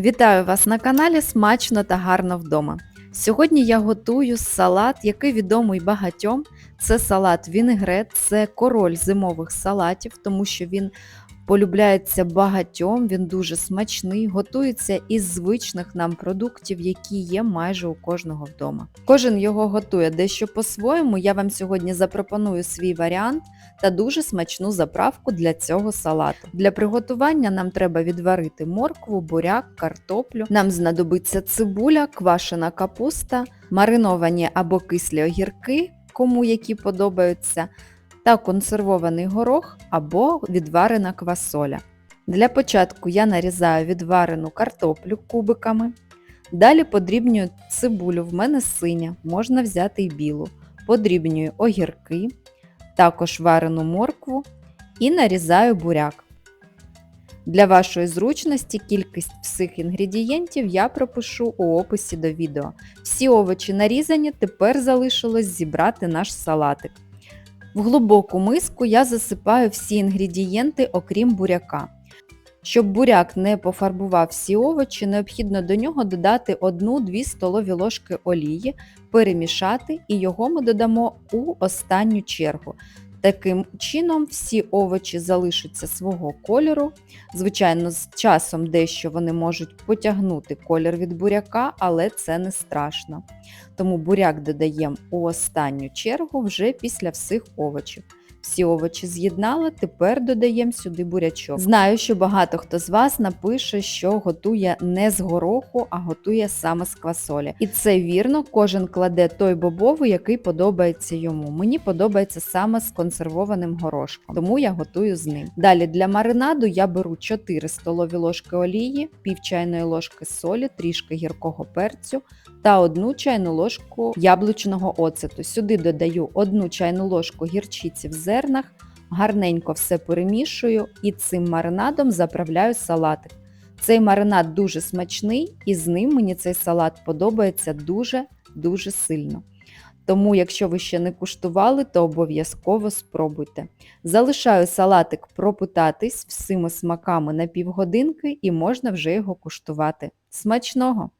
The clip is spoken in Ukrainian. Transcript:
Вітаю вас на каналі Смачно та гарно вдома. Сьогодні я готую салат, який відомий багатьом. Це салат вінегрет, це король зимових салатів, тому що він полюбляється багатьом, він дуже смачний, готується із звичних нам продуктів, які є майже у кожного вдома. Кожен його готує дещо по-своєму. Я вам сьогодні запропоную свій варіант та дуже смачну заправку для цього салату. Для приготування нам треба відварити моркву, буряк, картоплю. Нам знадобиться цибуля, квашена капуста, мариновані або кислі огірки, кому які подобаються, та консервований горох або відварена квасоля. Для початку я нарізаю відварену картоплю кубиками. Далі подрібнюю цибулю, в мене синя, можна взяти й білу. Подрібнюю огірки, також варену моркву і нарізаю буряк. Для вашої зручності кількість всіх інгредієнтів я пропишу у описі до відео. Всі овочі нарізані, тепер залишилось зібрати наш салатик. В глибоку миску я засипаю всі інгредієнти, окрім буряка. Щоб буряк не пофарбував всі овочі, необхідно до нього додати 1-2 столові ложки олії, перемішати і його ми додамо у останню чергу. Таким чином всі овочі залишаться свого кольору. Звичайно, з часом дещо вони можуть потягнути колір від буряка, але це не страшно. Тому буряк додаємо у останню чергу вже після всіх овочів. Всі овочі з'єднали, тепер додаємо сюди бурячок. Знаю, що багато хто з вас напише, що готує не з гороху, а готує саме з квасолі. І це вірно, кожен кладе той бобовий, який подобається йому. Мені подобається саме з консервованим горошком, тому я готую з ним. Далі для маринаду я беру 4 столові ложки олії, пів чайної ложки солі, трішки гіркого перцю та 1 чайну ложку яблучного оцету. Сюди додаю 1 чайну ложку гірчиці в зернах, гарненько все перемішую і цим маринадом заправляю салатик. Цей маринад дуже смачний і з ним мені цей салат подобається дуже-дуже сильно. Тому, якщо ви ще не куштували, то обов'язково спробуйте. Залишаю салатик пропитатись всіми смаками на півгодинки і можна вже його куштувати. Смачного!